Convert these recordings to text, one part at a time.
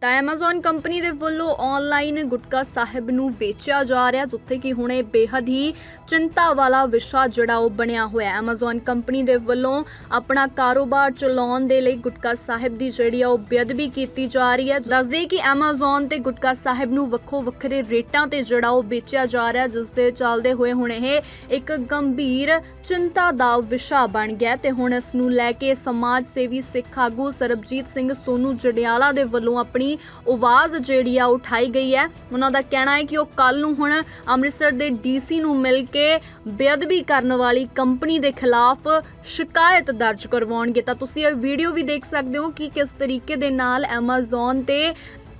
ਤਾਂ Amazon company ਦੇ ਵੱਲੋਂ ਆਨਲਾਈਨ ਗੁਟਕਾ ਸਾਹਿਬ ਨੂੰ ਵੇਚਿਆ ਜਾ ਰਿਹਾ, ਜਿੱਥੇ ਕਿ ਹੁਣ ਇਹ ਬੇहद ਹੀ ਚਿੰਤਾ ਵਾਲਾ ਵਿਸ਼ਾ ਜਿਹੜਾ ਉਹ ਬਣਿਆ ਹੋਇਆ ਹੈ। Amazon ਕੰਪਨੀ ਦੇ ਵੱਲੋਂ ਆਪਣਾ ਕਾਰੋਬਾਰ ਚਲਾਉਣ ਦੇ ਲਈ ਗੁਟਕਾ ਸਾਹਿਬ ਦੀ ਜਿਹੜੀ ਆ ਉਹ ਬੇਅਦਬੀ ਕੀਤੀ ਜਾ ਰਹੀ ਹੈ। ਦੱਸਦੇ ਕਿ Amazon ਤੇ ਗੁਟਕਾ ਸਾਹਿਬ ਨੂੰ ਵੱਖੋ ਵੱਖਰੇ ਰੇਟਾਂ ਤੇ ਜਿਹੜਾ ਉਹ ਵੇਚਿਆ ਜਾ ਰਿਹਾ ਜਿਸ ਦੇ ਚੱਲਦੇ ਹੋਏ ਹੁਣ ਇਹ ਇੱਕ ਗੰਭੀਰ ਚਿੰਤਾ ਦਾ ਵਿਸ਼ਾ ਬਣ ਗਿਆ ਤੇ ਹੁਣ ਇਸ ਨੂੰ ਲੈ ਕੇ ਸਮਾਜ ਸੇਵੀ ਸਿੱਖ ਆਗੂ ਸਰਬਜੀਤ ਸਿੰਘ ਸੋਨੂ ਜੜਿਆਲਾ ਦੇ ਵੱਲੋਂ ਆਪਣੀ ਆਵਾਜ਼ ਜਿਹੜੀ ਆ ਉਠਾਈ ਗਈ ਹੈ। ਉਹਨਾਂ ਦਾ ਕਹਿਣਾ ਹੈ ਕਿ ਉਹ ਕੱਲ ਨੂੰ ਹੁਣ ਅੰਮ੍ਰਿਤਸਰ ਦੇ ਡੀਸੀ ਨੂੰ ਮਿਲ ਕੇ ਬੇਅਦਬੀ ਕਰਨ ਵਾਲੀ ਕੰਪਨੀ ਦੇ ਖਿਲਾਫ ਸ਼ਿਕਾਇਤ ਦਰਜ ਕਰਵਾਉਣਗੇ। ਤਾਂ ਤੁਸੀਂ ਇਹ ਵੀਡੀਓ ਵੀ ਦੇਖ ਸਕਦੇ ਹੋ ਕਿ ਕਿਸ ਤਰੀਕੇ ਦੇ ਨਾਲ Amazon ਤੇ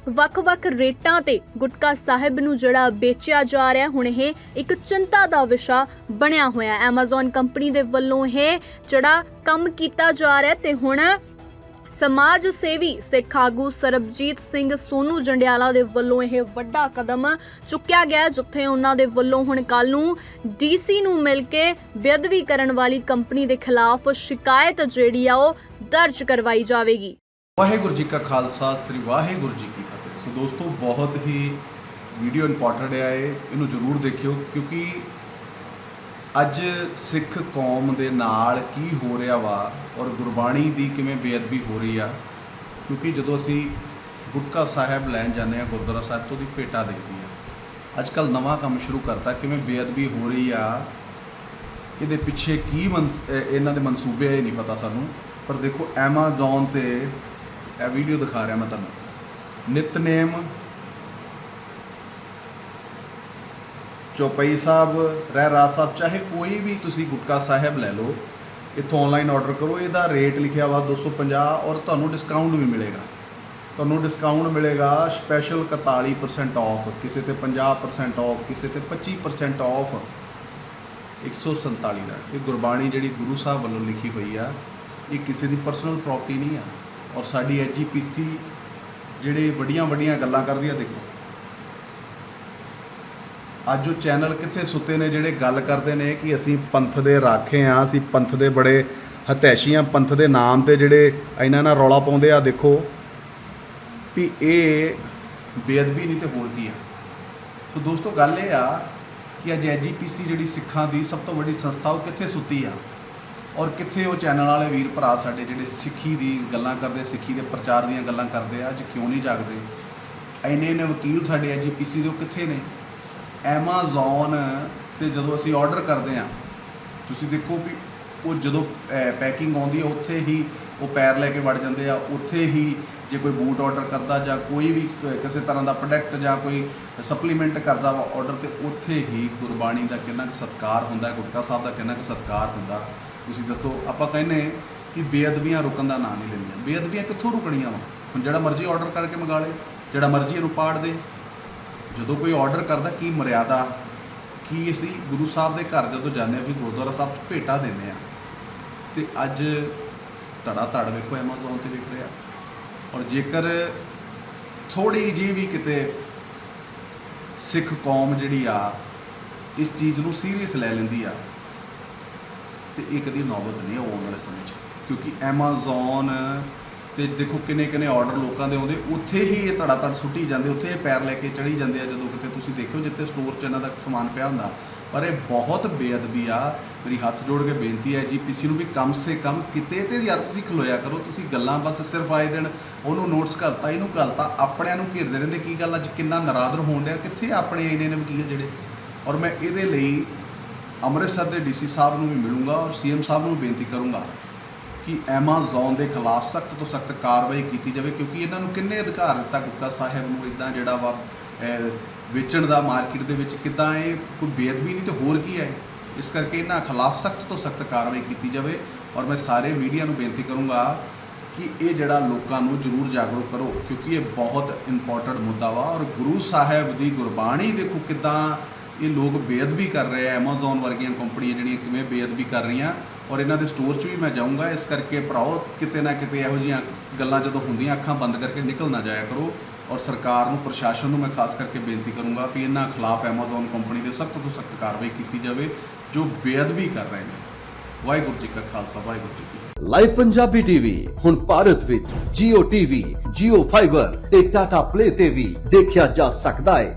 ਵੱਖ-ਵੱਖ ਰੇਟਾਂ ਤੇ ਗੁਟਕਾ ਸਾਹਿਬ ਨੂੰ ਜਿਹੜਾ ਵੇਚਿਆ ਜਾ ਰਿਹਾ, ਹੁਣ ਇਹ ਇੱਕ ਚਿੰਤਾ ਦਾ ਵਿਸ਼ਾ ਬਣਿਆ ਹੋਇਆ ਹੈ। Amazon ਕੰਪਨੀ ਦੇ ਵੱਲੋਂ ਇਹ ਜਿਹੜਾ ਕੰਮ ਕੀਤਾ ਜਾ ਰਿਹਾ ਤੇ ਹੁਣ ਸਮਾਜ ਸੇਵੀ ਸਿੱਖ ਆਗੂ ਸਰਬਜੀਤ ਸਿੰਘ ਸੋਨੂ ਜੰਡਿਆਲਾ ਦੇ ਵੱਲੋਂ ਇਹ ਵੱਡਾ ਕਦਮ ਚੁੱਕਿਆ ਗਿਆ, ਜਿੱਥੇ ਉਹਨਾਂ ਦੇ ਵੱਲੋਂ ਹੁਣ ਕੱਲ ਨੂੰ ਡੀਸੀ ਨੂੰ ਮਿਲ ਕੇ ਬੇਅਦਬੀ ਕਰਨ ਵਾਲੀ ਕੰਪਨੀ ਦੇ ਖਿਲਾਫ ਸ਼ਿਕਾਇਤ ਜਿਹੜੀ ਆ ਉਹ ਦਰਜ ਕਰਵਾਈ ਜਾਵੇਗੀ। ਵਾਹਿਗੁਰੂ ਜੀ ਕਾ ਖਾਲਸਾ, ਸ੍ਰੀ ਵਾਹਿਗੁਰੂ ਜੀ ਕੀ ਫਤਿਹ। ਸੋ ਦੋਸਤੋ, ਬਹੁਤ ਹੀ ਵੀਡੀਓ ਇੰਪੋਰਟੈਂਟ ਹੈ ਇਹਨੂੰ ਜ਼ਰੂਰ ਦੇਖਿਓ, ਕਿਉਂਕਿ ਅੱਜ ਸਿੱਖ ਕੌਮ ਦੇ ਨਾਲ ਕੀ ਹੋ ਰਿਹਾ ਵਾ ਔਰ ਗੁਰਬਾਣੀ ਦੀ ਕਿਵੇਂ ਬੇਅਦਬੀ ਹੋ ਰਹੀ ਆ? ਕਿਉਂਕਿ ਜਦੋਂ ਅਸੀਂ ਗੁਟਕਾ ਸਾਹਿਬ ਲੈਣ ਜਾਂਦੇ ਆ ਗੁਰਦੁਆਰਾ ਸਾਹਿਬ ਤੋਂ ਦੀ ਭੇਟਾ ਦੇਖਦੀ ਆ ਅੱਜ ਕੱਲ ਨਵਾਂ ਕੰਮ ਸ਼ੁਰੂ ਕਰਤਾ, ਕਿਵੇਂ ਬੇਅਦਬੀ ਹੋ ਰਹੀ ਆ? ਇਹਦੇ ਪਿੱਛੇ ਕੀ ਮਨਸ- ਇਹਨਾਂ ਦੇ ਮਨਸੂਬੇ ਆ, ਇਹ ਨਹੀਂ ਪਤਾ ਸਾਨੂੰ। ਪਰ ਦੇਖੋ, Amazon ਤੇ ਇਹ ਵੀਡੀਓ ਦਿਖਾ ਰਿਹਾ ਮੈਂ ਤੁਹਾਨੂੰ। ਨਿਤਨੇਮ ਚੌਪਈ ਸਾਹਿਬ ਰਹਿ ਰਾਜ ਸਾਹਿਬ, ਚਾਹੇ ਕੋਈ ਵੀ ਤੁਸੀਂ ਗੁਟਕਾ ਸਾਹਿਬ ਲੈ ਲਓ, ਇੱਥੋਂ ਆਨਲਾਈਨ ਆਰਡਰ ਕਰੋ, ਇਹਦਾ ਰੇਟ ਲਿਖਿਆ ਵਾ 250 ਔਰ ਤੁਹਾਨੂੰ ਡਿਸਕਾਊਂਟ ਵੀ ਮਿਲੇਗਾ। ਤੁਹਾਨੂੰ ਡਿਸਕਾਊਂਟ ਮਿਲੇਗਾ ਸਪੈਸ਼ਲ 41% ਆਫ ਕਿਸੇ ਤੇ 50% ਆਫ ਕਿਸੇ ਤੇ 25% ਆਫ 147 ਦਾ। ਇਹ ਗੁਰਬਾਣੀ ਜਿਹੜੀ ਗੁਰੂ ਸਾਹਿਬ ਵੱਲੋਂ ਲਿਖੀ ਹੋਈ ਆ, ਇਹ ਕਿਸੇ ਦੀ ਪਰਸਨਲ ਪ੍ਰਾਪਰਟੀ ਨਹੀਂ ਆ। ਔਰ ਸਾਡੀ ਐਜੀਪੀਸੀ ਜਿਹੜੇ ਵੱਡੀਆਂ ਵੱਡੀਆਂ ਗੱਲਾਂ ਕਰਦੀ ਆ, ਦੇਖੋ। ਅੱਜ ਉਹ ਚੈਨਲ ਕਿੱਥੇ ਸੁੱਤੇ ਨੇ, ਜਿਹੜੇ ਗੱਲ ਕਰਦੇ ਨੇ ਕਿ ਅਸੀਂ ਪੰਥ ਦੇ ਰਾਖੇ ਆ, ਅਸੀਂ ਪੰਥ ਦੇ ਬੜੇ ਹਤੈਸ਼ੀਆਂ ਪੰਥ ਦੇ ਨਾਮ ਤੇ ਜਿਹੜੇ ਇਹਨਾਂ ਨਾਲ ਰੌਲਾ ਪਾਉਂਦੇ ਆ, ਦੇਖੋ ਵੀ ਇਹ ਬੇਅਦਬੀ ਨਹੀਂ ਤੇ ਹੋਰ ਕੀ ਆ। ਸੋ ਦੋਸਤੋ, ਗੱਲ ਇਹ ਆ ਕਿ ਅੱਜ ਐਜੀਪੀਸੀ ਜਿਹੜੀ ਸਿੱਖਾਂ ਦੀ ਸਭ ਤੋਂ ਵੱਡੀ ਸੰਸਥਾ, ਉਹ ਕਿੱਥੇ ਸੁੱਤੀ ਆ? ਔਰ ਕਿੱਥੇ ਉਹ ਚੈਨਲ ਵਾਲੇ ਵੀਰ ਭਰਾ ਸਾਡੇ ਜਿਹੜੇ ਸਿੱਖੀ ਦੀ ਗੱਲਾਂ ਕਰਦੇ, ਸਿੱਖੀ ਦੇ ਪ੍ਰਚਾਰ ਦੀਆਂ ਗੱਲਾਂ ਕਰਦੇ ਆ, ਅੱਜ ਕਿਉਂ ਨਹੀਂ ਜਾਗਦੇ? ਐਨੇ ਐਨੇ ਵਕੀਲ ਸਾਡੇ ਐਜੀਪੀਸੀ ਦੇ, ਉਹ ਕਿੱਥੇ ਨੇ? ਐਮਾਜ਼ੋਨ ਤੇ ਜਦੋਂ ਅਸੀਂ ਆਰਡਰ ਕਰਦੇ ਆ ਤੁਸੀਂ ਦੇਖੋ ਵੀ ਉਹ ਜਦੋਂ ਪੈਕਿੰਗ ਆਉਂਦੀ ਹੈ, ਉੱਥੇ ਹੀ ਉਹ ਪੈਰ ਲੈ ਕੇ ਵੜ ਜਾਂਦੇ ਆ, ਉੱਥੇ ਹੀ ਜੇ ਕੋਈ ਬੂਟ ਆਰਡਰ ਕਰਦਾ ਜਾਂ ਕੋਈ ਵੀ ਕਿਸੇ ਤਰ੍ਹਾਂ ਦਾ ਪ੍ਰੋਡਕਟ ਜਾਂ ਕੋਈ ਸਪਲੀਮੈਂਟ ਕਰਦਾ ਵਾ ਆਰਡਰ ਤੇ, ਉੱਥੇ ਹੀ ਗੁਰਬਾਣੀ ਦਾ ਕਿੰਨਾ ਕੁ ਸਤਿਕਾਰ ਹੁੰਦਾ, ਗੁਟਕਾ ਸਾਹਿਬ ਦਾ ਕਿੰਨਾ ਕੁ ਸਤਿਕਾਰ ਹੁੰਦਾ। ਤੁਸੀਂ ਦੱਸੋ, ਆਪਾਂ ਕਹਿੰਨੇ ਕਿ ਬੇਅਦਬੀਆਂ ਰੁਕਣ ਦਾ ਨਾਂ ਨਹੀਂ ਲੈਂਦੀਆਂ। ਬੇਅਦਬੀਆਂ ਕਿੱਥੋਂ ਰੁਕਣੀਆਂ ਵਾ? ਹੁਣ ਜਿਹੜਾ ਮਰਜ਼ੀ ਆਰਡਰ ਕਰਕੇ ਮੰਗਾ ਲੇ, ਜਿਹੜਾ ਮਰਜ਼ੀ ਇਹਨੂੰ ਪਾੜ ਦੇ ਜਦੋਂ ਕੋਈ ਆਰਡਰ ਕਰਦਾ, ਕੀ ਮਰਿਆਦਾ? ਕੀ ਅਸੀਂ ਗੁਰੂ ਸਾਹਿਬ ਦੇ ਘਰ ਜਦੋਂ ਜਾਂਦੇ ਆ ਵੀ ਗੁਰਦੁਆਰਾ ਸਾਹਿਬ 'ਚ ਭੇਟਾ ਦਿੰਦੇ ਆ ਤੇ ਅੱਜ ਧੜਾ ਧੜ ਵੇਖੋ Amazon ਤੇ ਵਿਕ ਰਿਹਾ। ਔਰ ਜੇਕਰ ਥੋੜੀ ਜਿਹੀ ਵੀ ਕਿਤੇ ਸਿੱਖ ਕੌਮ ਜਿਹੜੀ ਆ, ਇਸ ਚੀਜ਼ ਨੂੰ ਸੀਰੀਅਸ ਲੈ ਲੈਂਦੀ ਆ, ਤੇ ਇਹ ਕਦੀ ਨੌਬਤ ਨਹੀਂ ਆਉਣ ਵਾਲੇ ਸਮੇਂ 'ਚ। ਕਿਉਂਕਿ Amazon ਤੇ ਦੇਖੋ ਕਿੰਨੇ ਕਿੰਨੇ ਆਰਡਰ ਲੋਕਾਂ ਦੇ ਆਉਂਦੇ। ਉੱਥੇ ਹੀ ਇਹ ਧੜਾ ਧੜ ਸੁੱਟੀ ਜਾਂਦੇ, ਉੱਥੇ ਇਹ ਪੈਰ ਲੈ ਕੇ ਚੜੀ ਜਾਂਦੇ ਆ ਜਦੋਂ ਕਿਤੇ ਤੁਸੀਂ ਦੇਖਿਓ ਜਿੱਥੇ ਸਟੋਰ 'ਚ ਇਹਨਾਂ ਦਾ ਸਮਾਨ ਪਿਆ ਹੁੰਦਾ। ਪਰ ਇਹ ਬਹੁਤ ਬੇਅਦਬੀ ਆ। ਮੇਰੀ ਹੱਥ ਜੋੜ ਕੇ ਬੇਨਤੀ ਹੈ ਜੀ ਜੀਪੀਸੀ ਨੂੰ ਵੀ ਕਮ ਸੇ ਕਮ ਕਿਤੇ ਤੇ ਯਾਰ ਤੁਸੀਂ ਖਲੋਇਆ ਕਰੋ, ਤੁਸੀਂ ਗੱਲਾਂ ਬਸ ਸਿਰਫ ਆਏ ਦਿਨ ਉਹਨੂੰ ਨੋਟਸ ਕਰਤਾ, ਇਹਨੂੰ ਕਰਤਾ, ਆਪਣਿਆਂ ਨੂੰ ਘੇਰਦੇ ਰਹਿੰਦੇ। ਕੀ ਗੱਲ ਅੱਜ ਕਿੰਨਾ ਨਰਾਦਰ ਹੋਣ ਡਿਆ, ਕਿੱਥੇ ਆਪਣੇ ਇੰਨੇ ਨੇ ਵਕੀਲ ਜਿਹੜੇ? ਔਰ ਮੈਂ ਇਹਦੇ ਲਈ ਅੰਮ੍ਰਿਤਸਰ ਦੇ ਡੀਸੀ ਸਾਹਿਬ ਨੂੰ ਵੀ ਮਿਲੂੰਗਾ ਔਰ ਸੀਐਮ ਸਾਹਿਬ ਨੂੰ ਵੀ ਬੇਨਤੀ ਕਰੂੰਗਾ। ਕਿ Amazon ਦੇ ਖਿਲਾਫ ਸਖਤ ਤੋਂ ਸਖਤ ਕਾਰਵਾਈ ਕੀਤੀ ਜਾਵੇ, ਕਿਉਂਕਿ ਇਹਨਾਂ ਨੂੰ ਕਿੰਨੇ ਅਧਿਕਾਰ ਦਿੱਤਾ ਗੁਪਤਾ ਸਾਹਿਬ ਨੂੰ ਇਦਾਂ ਜਿਹੜਾ ਵਾ ਵੇਚਣ ਦਾ ਮਾਰਕੀਟ ਦੇ ਵਿੱਚ, ਕਿਦਾਂ ਇਹ ਕੋਈ ਬੇਅਦਬੀ ਨਹੀਂ ਤੇ ਹੋਰ ਕੀ ਹੈ? ਇਸ ਕਰਕੇ ਇਹਨਾਂ ਖਿਲਾਫ ਸਖਤ ਤੋਂ ਸਖਤ ਕਾਰਵਾਈ ਕੀਤੀ ਜਾਵੇ ਔਰ ਮੈਂ ਸਾਰੇ ਮੀਡੀਆ ਨੂੰ ਬੇਨਤੀ ਕਰੂੰਗਾ ਕਿ ਇਹ ਜਿਹੜਾ ਲੋਕਾਂ ਨੂੰ ਜ਼ਰੂਰ ਜਾਗਰੂਕ ਕਰੋ, ਕਿਉਂਕਿ ਇਹ ਬਹੁਤ ਇੰਪੋਰਟੈਂਟ ਮੁੱਦਾ ਵਾ ਔਰ ਗੁਰੂ ਸਾਹਿਬ ਦੀ ਗੁਰਬਾਣੀ ਦੇਖੋ ਕਿਦਾਂ ਇਹ ਲੋਕ ਬੇਅਦਬੀ ਕਰ ਰਹੇ ਆ Amazon ਵਰਗੀਆਂ ਕੰਪਨੀਆਂ ਜਿਹੜੀਆਂ ਕਿਵੇਂ ਬੇਅਦਬੀ ਕਰ ਰਹੀਆਂ ਔਰ ਇਹਨਾਂ ਦੇ ਸਟੋਰ 'ਚ ਵੀ ਮੈਂ ਜਾਊਂਗਾ ਇਸ ਕਰਕੇ ਭਰਾਓ ਕਿਤੇ ਨਾ ਕਿਤੇ ਇਹੋ ਜਿਹੀਆਂ ਗੱਲਾਂ ਜਦੋਂ ਹੁੰਦੀਆਂ ਅੱਖਾਂ ਬੰਦ ਕਰਕੇ ਨਿਕਲ ਨਾ ਜਾਇਆ ਕਰੋ ਔਰ ਸਰਕਾਰ ਨੂੰ ਪ੍ਰਸ਼ਾਸਨ ਨੂੰ ਮੈਂ ਖਾਸ ਕਰਕੇ ਬੇਨਤੀ ਕਰੂੰਗਾ ਵੀ ਇਹਨਾਂ ਖਿਲਾਫ Amazon ਕੰਪਨੀ ਦੇ ਸਖਤ ਤੋਂ ਸਖਤ ਕਾਰਵਾਈ ਕੀਤੀ ਜਾਵੇ ਜੋ ਬੇਅਦਬੀ ਕਰ ਰਹੇ ਨੇ। ਵਾਹਿਗੁਰੂ ਜੀ ਕਾ ਖਾਲਸਾ ਵਾਹਿਗੁਰੂ ਜੀ ਕੀ ਲਾਈਵ ਪੰਜਾਬੀ ਟੀਵੀ ਹੁਣ ਭਾਰਤ ਵਿੱਚ Jio TV, Jio Fiber ਤੇ Tata Play ਤੇ ਵੀ ਦੇਖਿਆ ਜਾ ਸਕਦਾ ਹੈ।